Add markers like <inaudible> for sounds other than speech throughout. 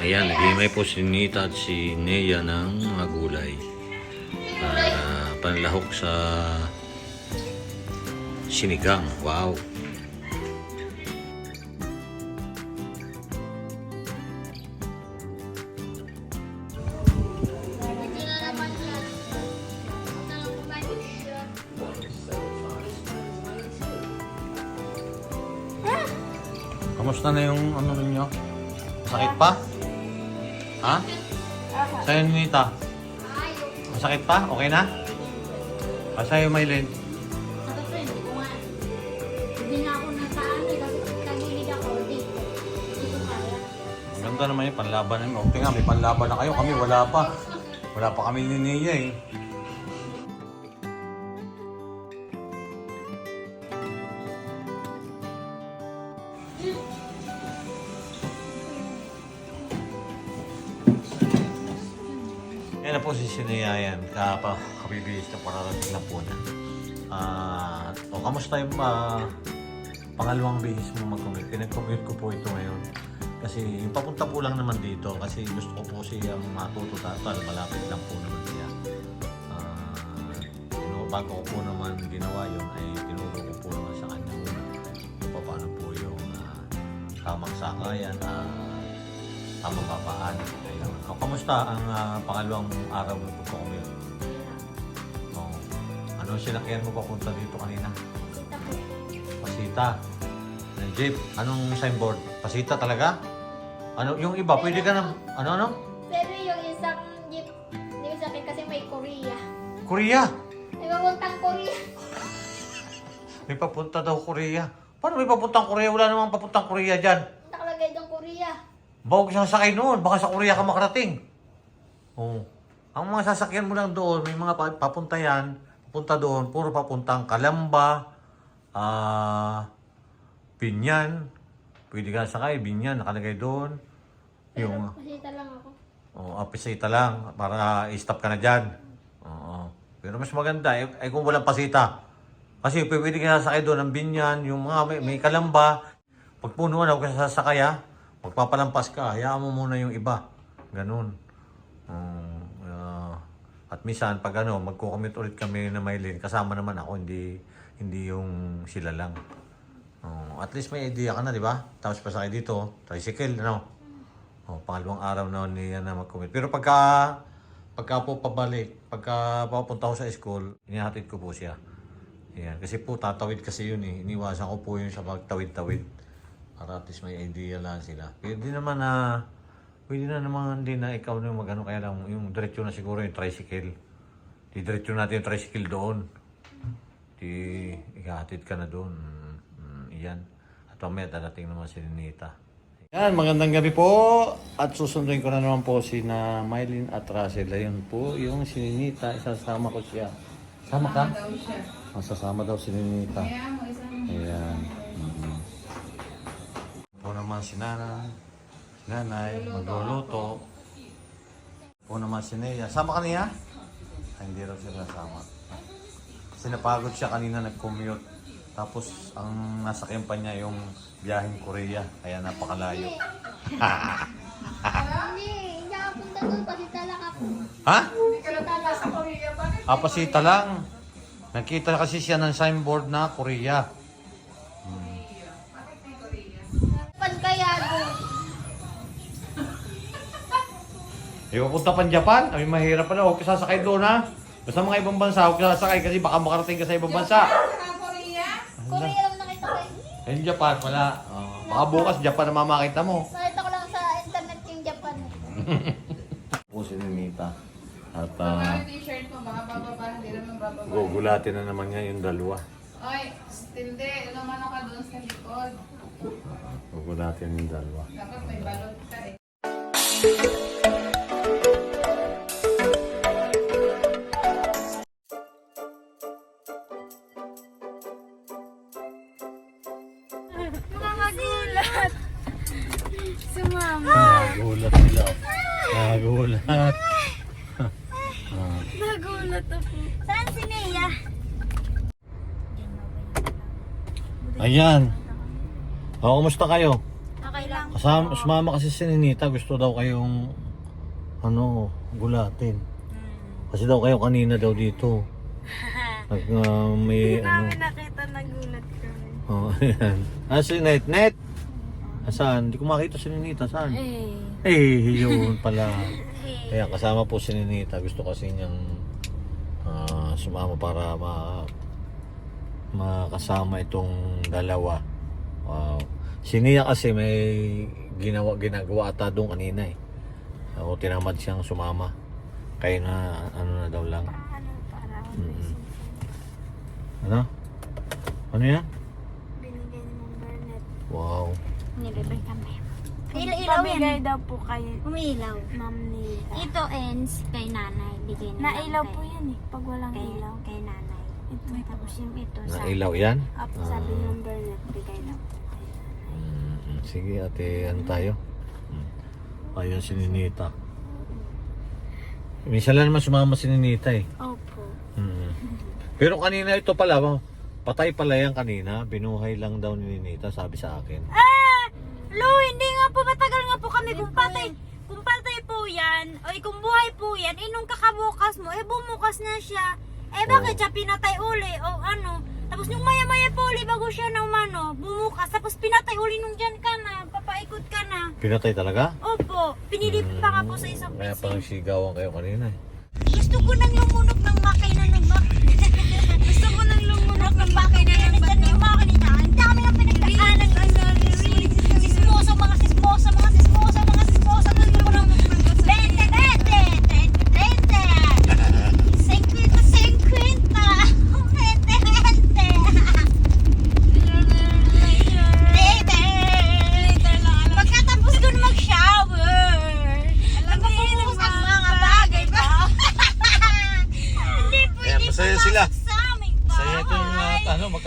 Ayan, naghihimay po si Nita at si Nea ng mga gulay. Ah, panlahok sa sinigang. Wow! Kamusta na yung ano ninyo? Masakit pa? Ha? Sa'yo, Nita? Ayaw. Masakit pa? Okay na? Ah, sa'yo, nataan eh. Ganda naman yung panlaban ninyo. Okay nga, may panlaban na kayo. Kami wala pa. Wala pa kami ni Nia eh. Sinea yan. Kapa, kabibihis na pararating na po na. Ah, o kamusta yung ah, pangalawang bihis mo mag-commute? Pinag-commute ko po ito ngayon. Kasi yung papunta po lang naman dito kasi gusto ko po siyang matuto total. Malapit lang po naman siya. Ah, tinu- bago ko po naman ginawa yun ay tinuro ko po naman sa kanya muna paano po yung ah, tamang sakayan at tamang babaan. Ayun. O, kamusta ang ah, pangalawang araw mo pagko-commute? Oh, ano sinakyan mo papunta dito kanina? Kita ko. Pasita. Ng jeep. Anong signboard? Pasita talaga? Ano, yung iba, pwede ka na, ano, ano? Pero yung isang jeep, hindi ko sakin kasi may Korea. Korea! May papuntang Korea. May papunta daw Korea. Paano may papuntang Korea? Wala namang papuntang Korea dyan. Korea. Bawag sasakay noon. Baka sa Korea ka makarating. Oo. Ang mga sasakyan mo lang doon, may mga pa- papunta yan. Papunta doon, puro papuntang Kalamba, ah, Binyan. Pwede ka sakay, Binyan, nakalagay doon. Yung, Pasita lang ako. Oh, apisita lang para i-stop ka na dyan. Oo. Pero mas maganda eh, eh kung walang pasita. Kasi pwede ka sasakay doon ng binyan, yung mga may, may kalamba. Pag na, huwag ka sasakay ha. Magpapalampas ka, hayaan mo muna yung iba. Ganun. Um, ah, at minsan, pag ano, magkukumit ulit kami na Maylin, kasama naman ako, hindi hindi yung sila lang. Oh, at least may idea ka na, di ba? Tapos pasakay dito, tricycle, ano? Oh, pangalawang araw na niya na mag-commit. Pero pagka pagka po pabalik, pagka papunta ko sa school, inihatid ko po siya. Yan. Kasi po tatawid kasi yun eh. Iniwasan ko po yun sa pagtawid-tawid. Para at least may idea lang sila. Pwede naman na, pwede na naman din na ikaw na yung magano kaya lang yung diretso na siguro yung tricycle. Di diretso natin yung tricycle doon. Di ihatid ka na doon. Mm, mm, iyan. At mamaya darating naman si Nita. Yan, magandang gabi po. At susunduin ko na naman po si na Mylene at Russell. Ayun po, yung si Ninita, isasama ko siya. Sama ka? daw siya. Masasama daw si Ninita. Ayan. Naman si Nana. Si Nanay, magluluto. Po naman si Nea. Sama ka niya? Ay, hindi raw siya nasama. Kasi napagod siya kanina nag-commute. Tapos ang nasakyan pa niya yung biyaheng Korea. Kaya napakalayo. Hindi, hindi ako punta doon. Pasita lang ako. Ha? Bakit? Apasita lang. Nakita kasi siya ng signboard na Korea. Eh, pupunta pa Japan. Ay, mahirap pala. Huwag ka sasakay doon, ha? Basta mga ibang bansa, huwag ka sasakay kasi baka makarating ka sa ibang bansa. Saka Korea? Korea lang nakita ko. eh. Eh, Japan, wala. Oh, baka bukas, Japan na mamakita mo. Nakita ko lang sa internet yung Japan. eh. <laughs> Po si Ninita. At Baka uh, yung t-shirt mo, baka bababa, hindi naman bababa. gugulatin na naman niya yung dalawa. Oy, hindi. Lumano ka doon sa likod. Gugulatin yung dalawa. Dapat may balot ka eh. Nakakagulat. Sumama. Nagulat sila. Nagulat. Nagulat ako. Saan si Nia? Ayan. O, kumusta kayo? Okay lang. Kasama, sumama kasi si Ninita, gusto daw kayong ano, gulatin. Kasi daw kayo kanina daw dito. <laughs> Nag, ah, may ano. Namin nakita nagulat kami. <laughs> Oh, ayan. Ah, si Net. Net! Saan? Hindi ko makita si Ninita. Saan? Eh. Eh, yun pala. <laughs> Kaya kasama po si Ninita. Gusto kasi niyang ah, sumama para ma makasama itong dalawa. Wow. Si Nia kasi may ginawa, ginagawa ata doon kanina eh. O tinamad siyang sumama. Kaya na ano na daw lang. Ano para Mm-mm. Ano? Ano yan? binigay ni Ma'am Bernet. Wow. Nilibre kami. Ilaw Pabigay yan. daw po kay Umilaw. Ma'am Nita. Ito ends kay nanay. Bigay na Nailaw po kay- yan eh. Pag walang Kay, ilaw. kay nanay. Ito. Tapos yung ito sa... Nailaw yan? Apo, sabi ni Ma'am Bernet, bigay daw po kay Mm, sige ate, ano tayo? Mm. Ayun si Ninita. Minsan lang naman sumama si Ninita eh. Opo. Mm. Pero kanina ito pala, oh, patay pala yan kanina. Binuhay lang daw ni Ninita, sabi sa akin. Ah! Lo, hindi nga po matagal nga po kami kung patay. Kung patay po yan, o kung buhay po yan, eh nung kakabukas mo, eh bumukas na siya. Eh bakit Oo. siya pinatay uli o ano? Tapos nung maya-maya po uli bago siya nang ano, bumukas. Tapos pinatay uli nung dyan ka na, papaikot ka na. Pinatay talaga? Opo, pinilip pa nga po sa isang Kaya piso. parang sigawan kayo kanina eh. Gusto ko nang lumunok ng makina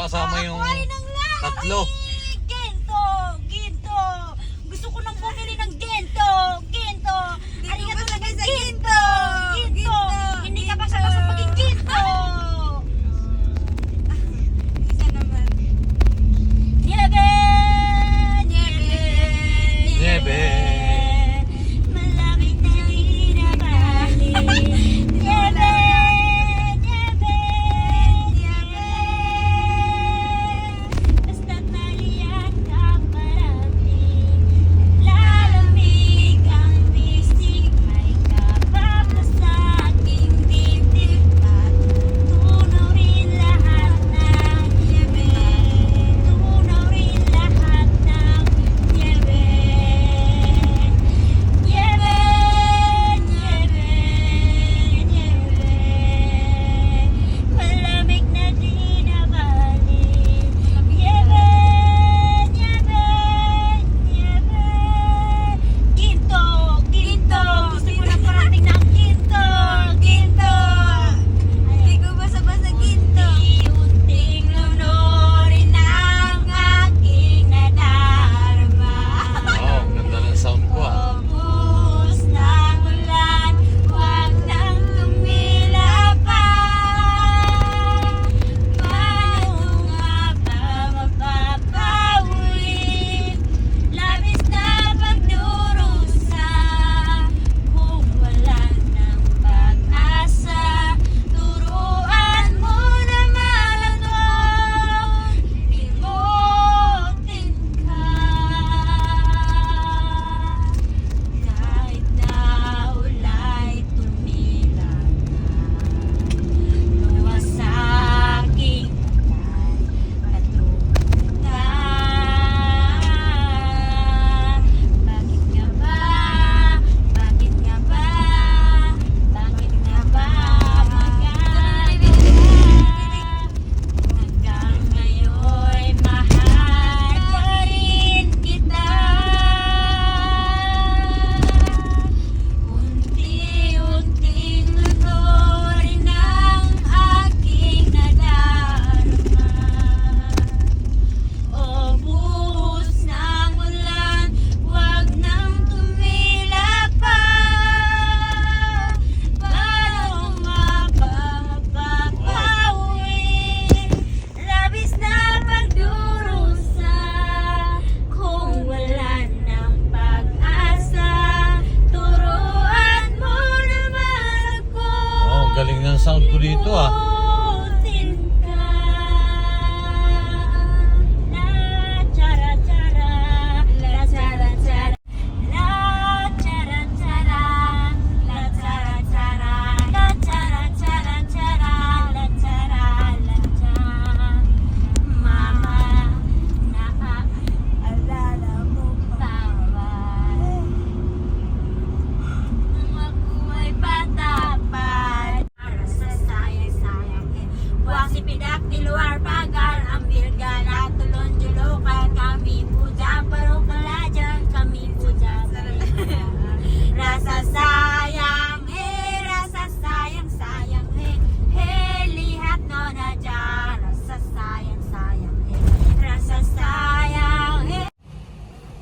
magkakasama yung tatlo.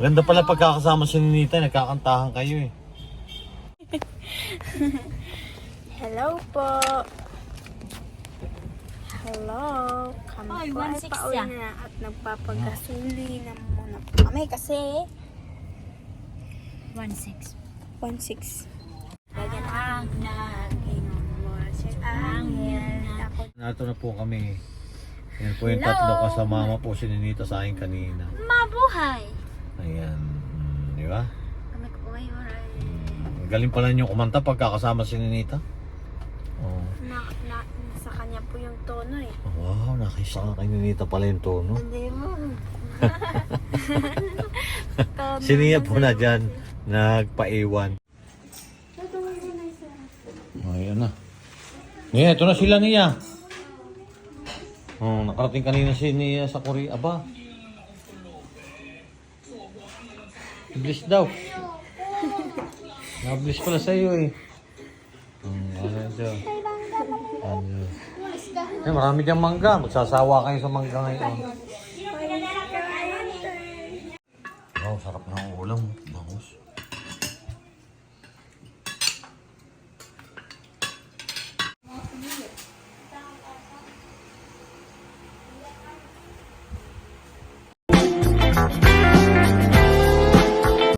Maganda pala pagkakasama si Ninita, nagkakantahan kayo eh. <laughs> Hello po. Hello. Kami Ay, po ay 1.6 pauwi yan. na at nagpapagasuli na muna po kami kasi 1.6. 1.6. Ang naging Angel. Ako Nato na po kami. Yan po yung tatlo kasama po si Ninita sa akin kanina. Mabuhay! Ayan. Mm, di ba? Kami ko ngayon ay... Mm, Galing pala niyo kumanta pagkakasama si Ninita. Oh. na, na, sa kanya po yung tono eh. Wow, nakisa ka kay Ninita pala yung tono. Hindi mo. <laughs> Si Nia po na dyan, nagpaiwan. Oh, ayan na. Nia, ito na sila Nia. Oh, nakarating kanina si Nia sa Korea. Aba. Bliss daw. Na-bliss pala sa iyo eh. Hmm, ano dyan? Ano? Eh, marami diyang mangga. Magsasawa kayo sa mangga ngayon. Oh, sarap ng ulam.